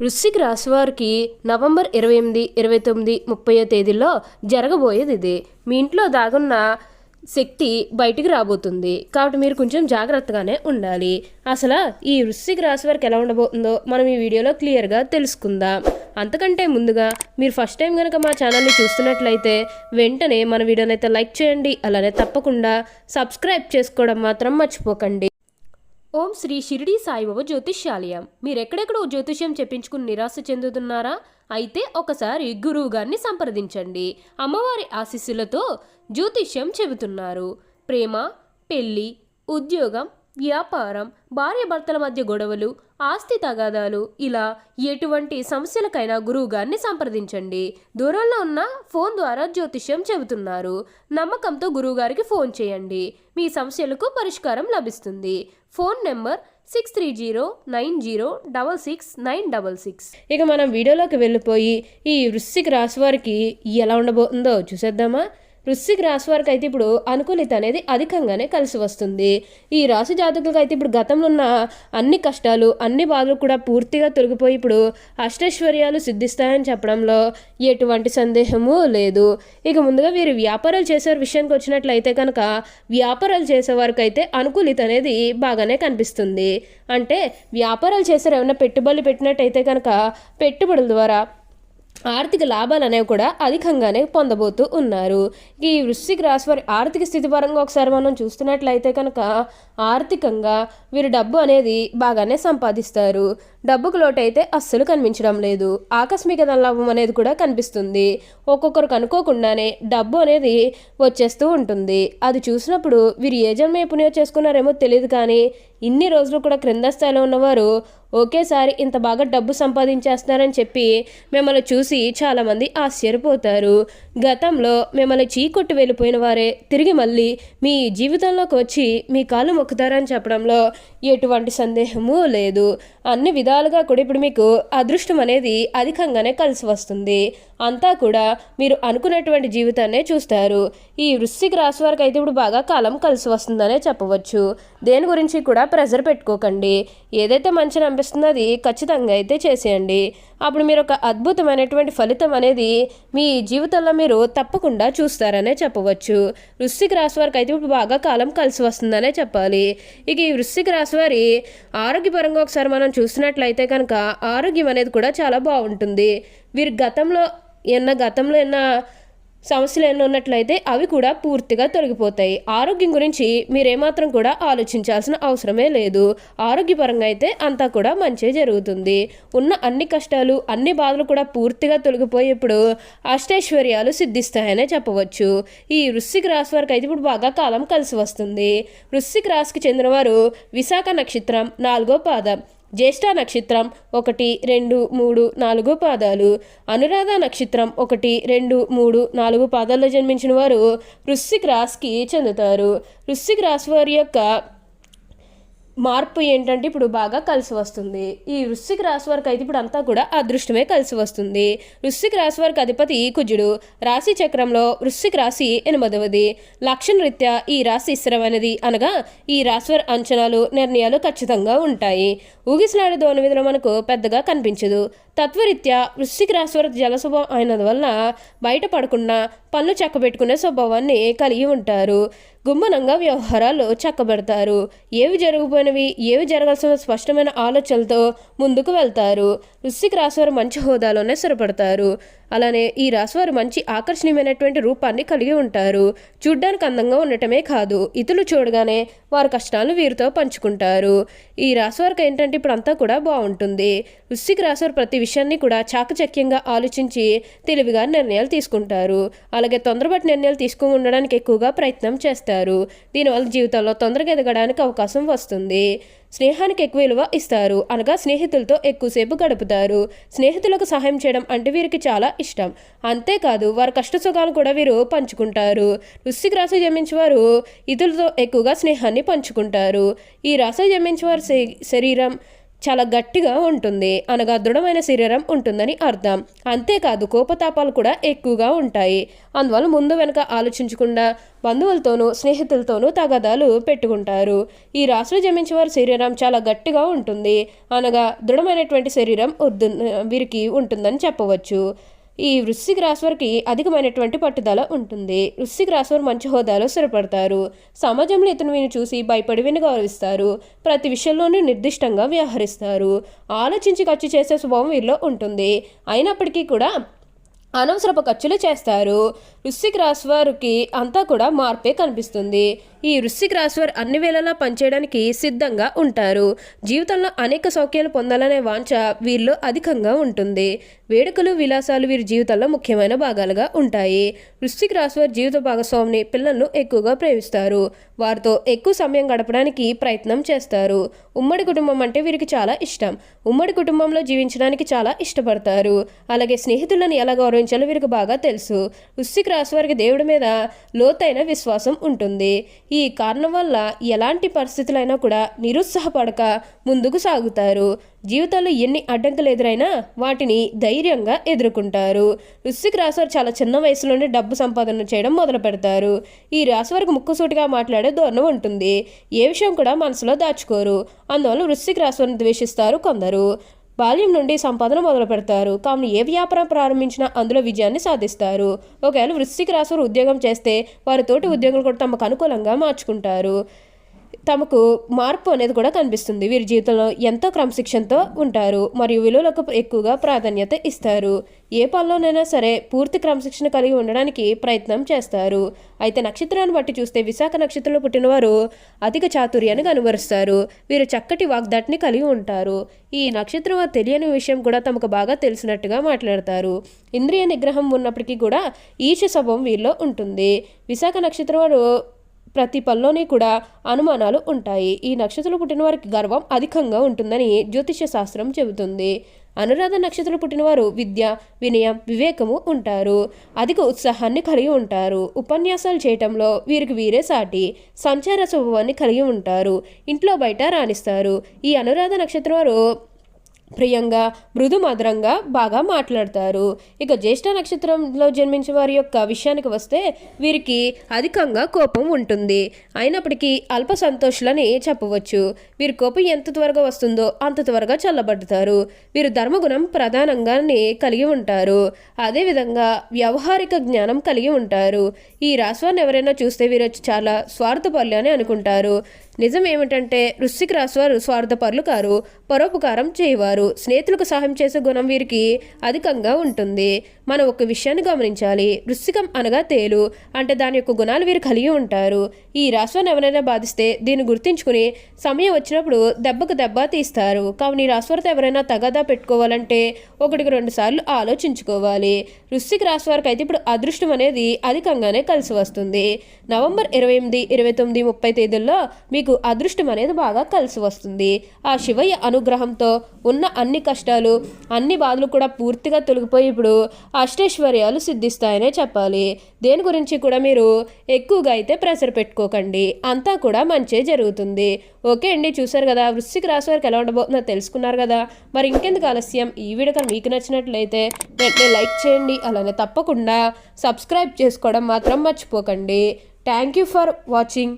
వృశ్చిక రాశి వారికి నవంబర్ ఇరవై ఎనిమిది ఇరవై తొమ్మిది ముప్పయో తేదీలో జరగబోయేది ఇది మీ ఇంట్లో దాగున్న శక్తి బయటికి రాబోతుంది. కాబట్టి మీరు కొంచెం జాగ్రత్తగానే ఉండాలి. అసలు ఈ వృశ్చిక రాశి వారికి ఎలా ఉండబోతుందో మనం ఈ వీడియోలో క్లియర్గా తెలుసుకుందాం. అంతకంటే ముందుగా మీరు ఫస్ట్ టైం కనుక మా ఛానల్ని చూస్తున్నట్లయితే వెంటనే మన వీడియోని అయితే లైక్ చేయండి. అలానే తప్పకుండా సబ్స్క్రైబ్ చేసుకోవడం మాత్రం మర్చిపోకండి. ఓం శ్రీ షిరిడి సాయిబాబా జ్యోతిష్యాలయం. మీరెక్కడెక్కడో జ్యోతిష్యం చెప్పించుకుని నిరాశ చెందుతున్నారా? అయితే ఒకసారి గురువు గారిని సంప్రదించండి. అమ్మవారి ఆశీస్సులతో జ్యోతిష్యం చెబుతున్నారు. ప్రేమ పెళ్ళి ఉద్యోగం వ్యాపారం భార్యాభర్తల మధ్య గొడవలు ఆస్తి తగాదాలు ఇలా ఎటువంటి సమస్యలకైనా గురువు గారిని సంప్రదించండి. దూరంలో ఉన్న ఫోన్ ద్వారా జ్యోతిష్యం చెబుతున్నారు. నమ్మకంతో గురువుగారికి ఫోన్ చేయండి. మీ సమస్యలకు పరిష్కారం లభిస్తుంది. Phone number six three zero nine zero double six nine double six. ఇక మనం వీడియోలోకి వెళ్ళిపోయి ఈ వృశ్చిక రాశి వారికి ఎలా ఉండబోతుందో చూసేద్దామా? వృశ్చిక రాశి వారికి అయితే ఇప్పుడు అనుకూలిత అనేది అధికంగానే కలిసి వస్తుంది. ఈ రాశి జాతకులకు అయితే ఇప్పుడు గతంలో ఉన్న అన్ని కష్టాలు అన్ని బాధలు కూడా పూర్తిగా తొలగిపోయి ఇప్పుడు అష్టైశ్వర్యాలు సిద్ధిస్తాయని చెప్పడంలో ఎటువంటి సందేహము లేదు. ఇక ముందుగా వీరు వ్యాపారాలు చేసే విషయానికి వచ్చినట్లయితే కనుక వ్యాపారాలు చేసే వారికి అయితే అనుకూలిత అనేది బాగానే కనిపిస్తుంది. అంటే వ్యాపారాలు చేసారు ఏమైనా పెట్టుబడులు పెట్టినట్టయితే కనుక పెట్టుబడుల ద్వారా ఆర్థిక లాభాలు అనేవి కూడా అధికంగానే పొందబోతూ ఉన్నారు. ఈ వృశ్చిక రాశి వారి ఆర్థిక స్థితి పరంగా ఒకసారి మనం చూస్తున్నట్లయితే కనుక ఆర్థికంగా వీరు డబ్బు అనేది బాగానే సంపాదిస్తారు. డబ్బుకు లోటైతే అస్సలు కనిపించడం లేదు. ఆకస్మిక ధనలాభం అనేది కూడా కనిపిస్తుంది. ఒక్కొక్కరు కనుక్కోకుండానే డబ్బు అనేది వచ్చేస్తూ ఉంటుంది. అది చూసినప్పుడు వీరు ఏ జన్మ పుణ్యం చేసుకున్నారేమో తెలియదు కానీ ఇన్ని రోజులు కూడా క్రింద స్థాయిలో ఉన్నవారు ఒకేసారి ఇంత బాగా డబ్బు సంపాదించేస్తున్నారని చెప్పి మిమ్మల్ని చూసి చాలామంది ఆశ్చర్యపోతారు. గతంలో మిమ్మల్ని చీకొట్టి వెళ్ళిపోయిన వారే తిరిగి మళ్ళీ మీ జీవితంలోకి వచ్చి మీ కాళ్ళు మొక్కుతారని చెప్పడంలో ఎటువంటి సందేహము లేదు. అన్ని విధాలు విధాలుగా కూడా ఇప్పుడు మీకు అదృష్టం అనేది అధికంగానే కలిసి వస్తుంది. అంతా కూడా మీరు అనుకున్నటువంటి జీవితాన్నే చూస్తారు. ఈ వృశ్చిక రాశి వారికి అయితే ఇప్పుడు బాగా కాలం కలిసి వస్తుందనే చెప్పవచ్చు. దేని గురించి కూడా ప్రెజర్ పెట్టుకోకండి. ఏదైతే మంచిని అనిపిస్తుందో అది ఖచ్చితంగా అయితే చేసేయండి. అప్పుడు మీరు ఒక అద్భుతమైనటువంటి ఫలితం అనేది మీ జీవితంలో మీరు తప్పకుండా చూస్తారనే చెప్పవచ్చు. వృశ్చిక రాశి వారికి అయితే ఇప్పుడు బాగా కాలం కలిసి వస్తుందనే చెప్పాలి. ఇక ఈ వృశ్చిక రాశి వారి ఆరోగ్యపరంగా ఒకసారి మనం చూసినట్లయితే కనుక ఆరోగ్యం అనేది కూడా చాలా బాగుంటుంది. వీరి గతంలో ఎన్న గతంలో ఎన్న సమస్యలు ఎన్ని ఉన్నట్లయితే అవి కూడా పూర్తిగా తొలగిపోతాయి. ఆరోగ్యం గురించి మీరేమాత్రం కూడా ఆలోచించాల్సిన అవసరమే లేదు. ఆరోగ్యపరంగా అయితే అంతా కూడా మంచి జరుగుతుంది. ఉన్న అన్ని కష్టాలు అన్ని బాధలు కూడా పూర్తిగా తొలగిపోయేప్పుడు అష్టైశ్వర్యాలు సిద్ధిస్తాయనే చెప్పవచ్చు. ఈ వృశ్చిక రాశి వారికి అయితే ఇప్పుడు బాగా కాలం కలిసి వస్తుంది. వృశ్చిక రాశికి చెందినవారు విశాఖ నక్షత్రం నాలుగో పాదం. జ్యేష్ఠ నక్షత్రం ఒకటి రెండు మూడు నాలుగు పాదాలు. అనురాధ నక్షత్రం ఒకటి రెండు మూడు నాలుగు పాదాల్లో జన్మించిన వారు వృశ్చిక రాశికి చెందుతారు. వృశ్చిక రాశి వారి యొక్క మార్పు ఏంటంటే ఇప్పుడు బాగా కలిసి వస్తుంది. ఈ వృశ్చిక రాశి వారికి అయితే ఇప్పుడు అంతా కూడా అదృష్టమే కలిసి వస్తుంది. వృశ్చిక రాశి వారికి అధిపతి కుజుడు. రాశి చక్రంలో వృశ్చిక రాశి ఎనిమిదవది. లక్షణ రీత్యా ఈ రాశి స్థిరమైనది అనగా ఈ రాశి వారి అంచనాలు నిర్ణయాలు ఖచ్చితంగా ఉంటాయి. ఊగిసలాడే దోని విధులు మనకు పెద్దగా కనిపించదు. తత్వరీత్యా వృశ్చిక రాశి వారి జల స్వభావం అయినందువలన బయటపడకుండా పనులు చక్కబెట్టుకునే స్వభావాన్ని కలిగి ఉంటారు. గుమ్మనంగా వ్యవహారాలు చక్కబెడతారు. ఏవి జరగబోయినవి ఏవి జరగాల్సిన స్పష్టమైన ఆలోచనలతో ముందుకు వెళ్తారు. వృశ్చిక రాశివారు మంచి హోదాలోనే స్థిరపడతారు. అలానే ఈ రాశివారు మంచి ఆకర్షణీయమైనటువంటి రూపాన్ని కలిగి ఉంటారు. చూడ్డానికి అందంగా ఉండటమే కాదు. ఇతరులు చూడగానే వారి కష్టాలను వీరితో పంచుకుంటారు. ఈ రాశివారికి ఏంటంటే ఇప్పుడు అంతా కూడా బాగుంటుంది. వృశ్చిక రాశివారు ప్రతి విషయాన్ని కూడా చాకచక్యంగా ఆలోచించి తెలివిగా నిర్ణయాలు తీసుకుంటారు. అలాగే తొందరపాటు నిర్ణయాలు తీసుకుని ఉండడానికి ఎక్కువగా ప్రయత్నం చేస్తారు. దీనివల్ల జీవితంలో తొందరగా ఎదగడానికి అవకాశం వస్తుంది. స్నేహానికి ఎక్కువ విలువ ఇస్తారు. అనగా స్నేహితులతో ఎక్కువసేపు గడుపుతారు. స్నేహితులకు సహాయం చేయడం అంటే వీరికి చాలా ఇష్టం. అంతేకాదు వారి కష్ట సుఖాలు కూడా వీరు పంచుకుంటారు. వృశ్చిక రాశి జమించేవారు ఇతరులతో ఎక్కువగా స్నేహాన్ని పంచుకుంటారు. ఈ రాశి జన్మించే వారి శరీరం చాలా గట్టిగా ఉంటుంది. అనగా దృఢమైన శరీరం ఉంటుందని అర్థం. అంతేకాదు కోపతాపాలు కూడా ఎక్కువగా ఉంటాయి. అందువల్ల ముందు వెనక ఆలోచించకుండా బంధువులతోనూ స్నేహితులతోనూ తగదాలు పెట్టుకుంటారు. ఈ రాశులు జన్మించే వారి శరీరం చాలా గట్టిగా ఉంటుంది. అనగా దృఢమైనటువంటి శరీరం వీరికి ఉంటుందని చెప్పవచ్చు. ఈ వృశ్చిక రాశివారికి అధికమైనటువంటి పట్టుదల ఉంటుంది. వృశ్చిక రాశివారు మంచి హోదాలో స్థిరపడతారు. సమాజంలో ఇతను వీని చూసి భయపడి విని గౌరవిస్తారు. ప్రతి విషయంలోనూ నిర్దిష్టంగా వ్యవహరిస్తారు. ఆలోచించి ఖర్చు చేసే స్వభావం వీరిలో ఉంటుంది. అయినప్పటికీ కూడా అనవసరపు ఖర్చులు చేస్తారు. వృశ్చిక రాశి వారికి అంతా కూడా మార్పే కనిపిస్తుంది. ఈ వృశ్చిక రాశి వారు అన్ని వేళలా పనిచేయడానికి సిద్ధంగా ఉంటారు. జీవితంలో అనేక సౌఖ్యాలు పొందాలనే వాంఛ వీరిలో అధికంగా ఉంటుంది. వేడుకలు విలాసాలు వీరి జీవితంలో ముఖ్యమైన భాగాలుగా ఉంటాయి. వృశ్చిక రాశి వారి జీవిత భాగస్వామిని పిల్లలను ఎక్కువగా ప్రేమిస్తారు. వారితో ఎక్కువ సమయం గడపడానికి ప్రయత్నం చేస్తారు. ఉమ్మడి కుటుంబం అంటే వీరికి చాలా ఇష్టం. ఉమ్మడి కుటుంబంలో జీవించడానికి చాలా ఇష్టపడతారు. అలాగే స్నేహితులను ఎలా గౌరవించాలో వీరికి బాగా తెలుసు. వృశ్చిక రాశి వారికి దేవుడి మీద లోతైన విశ్వాసం ఉంటుంది. ఈ కారణం వల్ల ఎలాంటి పరిస్థితులైనా కూడా నిరుత్సాహపడక ముందుకు సాగుతారు. జీవితంలో ఎన్ని అడ్డంకులు ఎదురైనా వాటిని ధైర్యంగా ఎదుర్కొంటారు. వృశ్చిక రాశి వారు చాలా చిన్న వయసులోనే డబ్బు సంపాదన చేయడం మొదలు పెడతారు. ఈ రాశి వారికి ముక్కుసూటిగా మాట్లాడే ధోరణం ఉంటుంది. ఏ విషయం కూడా మనసులో దాచుకోరు. అందువల్ల వృశ్చిక రాశి వారిని ద్వేషిస్తారు కొందరు. బాల్యం నుండి సంపాదన మొదలు పెడతారు. తాము ఏ వ్యాపారం ప్రారంభించినా అందులో విజయాన్ని సాధిస్తారు. ఒకవేళ వృశ్చిక రాశి ఉద్యోగం చేస్తే వారి తోటి ఉద్యోగులు కూడా తమకు అనుకూలంగా మార్చుకుంటారు. తమకు మార్పు అనేది కూడా కనిపిస్తుంది. వీరి జీవితంలో ఎంతో క్రమశిక్షణతో ఉంటారు. మరియు విలువలకు ఎక్కువగా ప్రాధాన్యత ఇస్తారు. ఏ పనిలోనైనా సరే పూర్తి క్రమశిక్షణ కలిగి ఉండడానికి ప్రయత్నం చేస్తారు. అయితే నక్షత్రాన్ని బట్టి చూస్తే విశాఖ నక్షత్రంలో పుట్టినవారు అధిక చాతుర్యాన్ని కనుబరుస్తారు వీరు చక్కటి వాగ్దాటిని కలిగి ఉంటారు. ఈ నక్షత్రం తెలియని విషయం కూడా తమకు బాగా తెలిసినట్టుగా మాట్లాడతారు. ఇంద్రియ నిగ్రహం ఉన్నప్పటికీ కూడా ఈశ స్వభావం వీరిలో ఉంటుంది. విశాఖ నక్షత్రం వారు ప్రతి పనిలోనే కూడా అనుమానాలు ఉంటాయి. ఈ నక్షత్రం పుట్టిన వారికి గర్వం అధికంగా ఉంటుందని జ్యోతిష శాస్త్రం చెబుతుంది. అనురాధ నక్షత్రం పుట్టినవారు విద్య వినయం వివేకము ఉంటారు. అధిక ఉత్సాహాన్ని కలిగి ఉంటారు. ఉపన్యాసాలు చేయటంలో వీరికి వీరే సాటి. సంచార స్వభావాన్ని కలిగి ఉంటారు. ఇంట్లో బయట రాణిస్తారు. ఈ అనురాధ నక్షత్రం వారు ప్రియంగా మృదు మధురంగా బాగా మాట్లాడతారు. ఇక జ్యేష్ఠ నక్షత్రంలో జన్మించిన వారి యొక్క విషయానికి వస్తే వీరికి అధికంగా కోపం ఉంటుంది. అయినప్పటికీ అల్ప సంతోషులని చెప్పవచ్చు. వీరి కోపం ఎంత త్వరగా వస్తుందో అంత త్వరగా చల్లబడతారు. వీరు ధర్మగుణం ప్రధానంగానే కలిగి ఉంటారు. అదేవిధంగా వ్యవహారిక జ్ఞానం కలిగి ఉంటారు. ఈ రాశివారిని ఎవరైనా చూస్తే వీరు చాలా స్వార్థపరులు అని అనుకుంటారు. నిజం ఏమిటంటే వృశ్చిక రాశి వారు స్వార్థపరులు కారు పరోపకారం చేయవారు. స్నేహితులకు సహాయం చేసే గుణం వీరికి అధికంగా ఉంటుంది. మనం ఒక విషయాన్ని గమనించాలి. వృశ్చికం అనగా తేలు. అంటే దాని యొక్క గుణాలు వీరు కలిగి ఉంటారు. ఈ రాశివాన్ని ఎవరైనా బాధిస్తే దీన్ని గుర్తించుకుని సమయం వచ్చినప్పుడు దెబ్బకు దెబ్బ తీస్తారు. కావున ఈ రాశివారితో ఎవరైనా తగాదా పెట్టుకోవాలంటే ఒకటికి రెండు సార్లు ఆలోచించుకోవాలి. వృశ్చిక రాశి వారికి అయితే ఇప్పుడు అదృష్టం అనేది అధికంగానే కలిసి వస్తుంది. నవంబర్ ఇరవై ఎనిమిది ఇరవై తొమ్మిది ముప్పై తేదీల్లో మీకు అదృష్టం అనేది బాగా కలిసి వస్తుంది. ఆ శివయ్య అనుగ్రహంతో ఉన్న అన్ని కష్టాలు అన్ని బాధలు కూడా పూర్తిగా తొలగిపోయి ఇప్పుడు అష్టైశ్వర్యాలు సిద్ధిస్తాయనే చెప్పాలి. దేని గురించి కూడా మీరు ఎక్కువగా అయితే ప్రెషర్ పెట్టుకోకండి. అంతా కూడా మంచే జరుగుతుంది. ఓకే అండి చూసారు కదా వృశ్చిక రాశి వారికి ఎలా ఉండబోతుందో తెలుసుకున్నారు కదా. మరి ఇంకెందుకు ఆలస్యం? ఈ వీడియో కానీ మీకు నచ్చినట్లయితే వెంటనే లైక్ చేయండి. అలానే తప్పకుండా సబ్స్క్రైబ్ చేసుకోవడం మాత్రం మర్చిపోకండి. Thank you for watching.